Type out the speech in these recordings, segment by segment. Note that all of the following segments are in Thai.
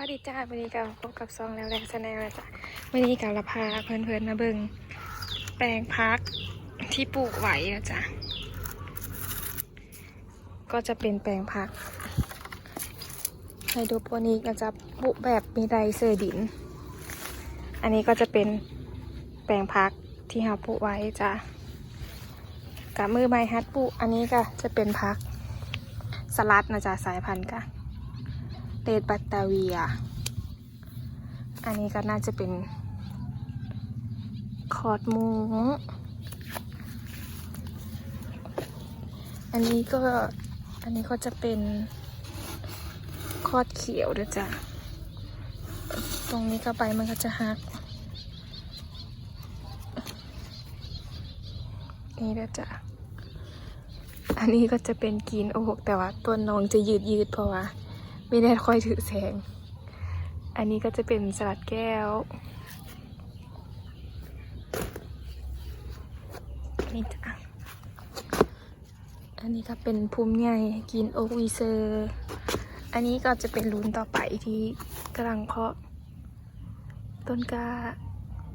วัสดีจ้าวันนี้กับพบกับซองแล้วแรงแสดงแล้วจ้ะวันนี้กับละพาเพื่อนๆมาเบิ่งแปลงพักที่ปลูกไว้นะจ้ะก็จะเป็นแปลงพักไฮโดรโปนิกนะจ๊ะปลูกแบบมีไรเซอร์ดิน อันนี้ก็จะเป็นแปลงพักที่เราปลูกไว้จ้ะกับมือไม้ฮัดปลูกอันนี้ก็จะเป็นพักสลัดนะจ๊ะสายพันธุ์กะ เดดบัตตาเวีย อันนี้ก็น่าจะเป็น คอร์ดมุงอันนี้ก็ อันนี้ก็จะเป็นคอร์ดเขียวด้วยจ้ะ ตรงนี้ก็ไปมันก็จะหัก นี่ด้วยจ้ะ อันนี้ก็จะเป็นกีนโอ๊กแต่ว่าต้นน้องจะยืดยืดเพราะว่า ม่ได้ค่อยถือแสง อันนี้ก็จะเป็นสลัดแก้ว นี่จ้ะ อันนี้ก็เป็นภูมิใหญ่กินโอวีเซอร์ อันนี้ก็จะเป็นรุ่นต่อไปที่กำลังเพาะ ต้นกา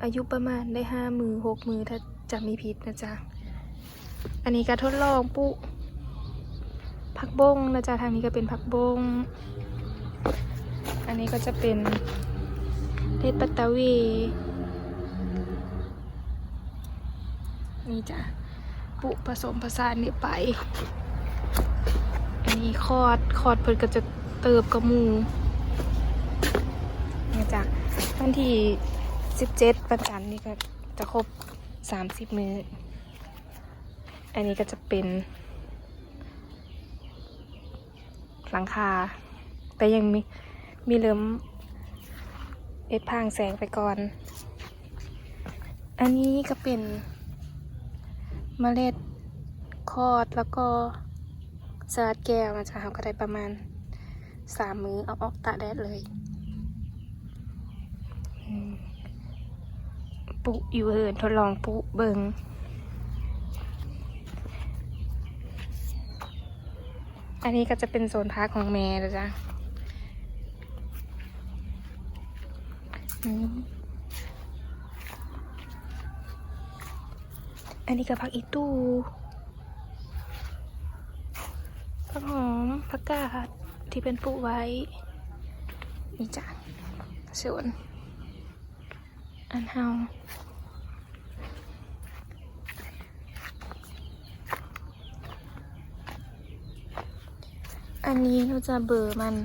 อายุประมาณได้ห้ามือหกมือถ้าจะมีพิษนะจ๊ะ อันนี้ก็ทดลองปลูก ผักบงนะจ๊ะทางนี้ก็เป็นผักบง อันนี้ก็จะเป็นเทศปัตตาวีนี่จ้ะปุผสมผสานนี่ไป อันนี้คอดคอดเพิ่นก็จะเติบกับหมูนี่จ้ะวันที่สิบเจ็ดวันจันทร์นี่ก็จะครบสามสิบมื้อ อันนี้ก็จะเป็น หลังคา แต่ยังมีมีเริ่มเอ็ดพางแสงไปก่อน อันนี้ก็เป็นเมล็ดคอดแล้วก็สลัดแก้วนะจ๊ะเราก็ได้ประมาณสามมือเอาออกตาแดดเลยปลูกอยู่เหินทดลองปลูกเบิง อันนี้ก็จะเป็นโซนพักของแม่นะจ๊ะอันนี้ก็พักอีตู้ผักหอมผักกาดที่เป็นปูไว้ นี่จ้ะสวนอันเฮา อันนี้เราจะเบอร์มัน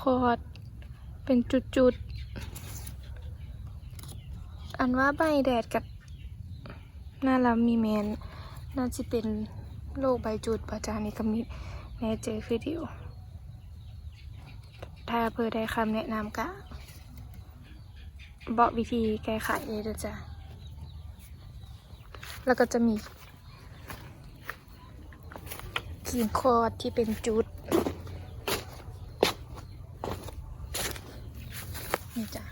คอร์ดเป็นจุดๆ อันว่าใบแดดกับหน้าลำมีแมน น่าจะเป็นโรคใบจุดประจานี้ก็มีแน่เจอคือเดียว ถ้าเพื่อได้คำแนะนำก็บอกวิธีแก้ไขเลยเด้อจ้ะแล้วก็จะมี ขีดคอดที่เป็นจุด นี่จ้ะ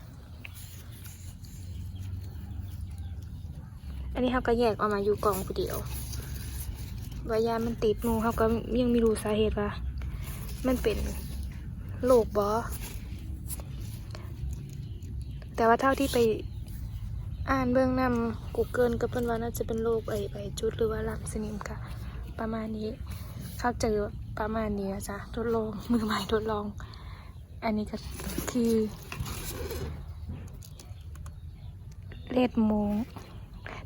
อันนี้เขาก็แยกออกมาอยู่กล่องผู้เดียววายามันติดมูเขาก็ยังไม่รู้สาเหตุว่า มันเป็นโรคบอแต่ว่าเท่าที่ไปอ่านเบื้องนำกูเกิลก็เพิ่นว่าน่าจะเป็นโรคไอใบจุดหรือว่าลำสนิมค่ะ ประมาณนี้ เข้าเจอประมาณนี้นะจ๊ะทดลองมือใหม่ทดลอง อันนี้ก็คือเลดโมง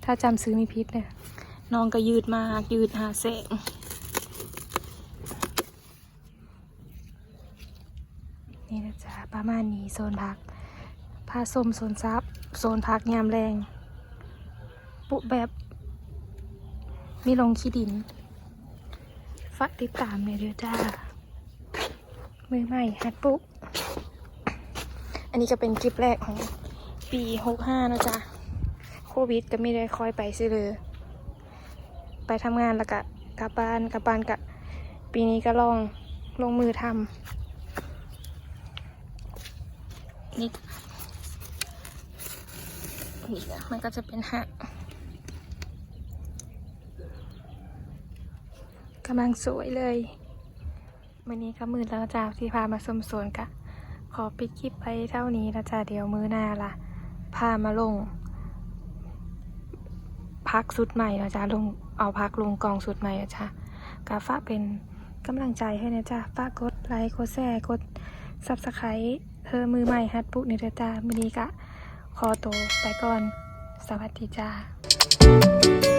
ถ้าจำซื้อมีพิษเนี่ยน้องก็ยืดมากยืดหาแสงนี่นะจ๊ะประมาณนี้โซนพักผ้าส้มโซนซับโซนพักยามแรง ปุแบบ มีลงขี้ดิน ฝากติดตามเลยด้วยจ้า มือใหม่ฮัดปุ๊บอันนี้ก็เป็นคลิปแรกของปีหกห้านะจ๊ะ โควิดก็ไม่ได้คอยไปซิเลย ไปทำงานแล้วก็กลับบ้านกลับบ้านกะปีนี้ก็ลองลงมือทำนี่นี่มันก็จะเป็นหัก กำลังสวยเลยมื่อนี้ก็มือแล้วจ้าที่พามาสมสวนกะ ขอปิดคลิปไปเท่านี้แล้วจ้าเดี๋ยวมือหน้าล่ะพามาลง พักสุดใหม่นะจ๊ะลงเอาพักลงกองสุดใหม่นะจ๊ะกาฝาเป็นกำลังใจให้นะจ๊ะฝากกดไลค์กดแชร์กดซับสไครต์เธอมือใหม่ฮัดปุ๊กนี่จ๊ะมือนี้กะ ขอตัวไปก่อน สวัสดีจ้า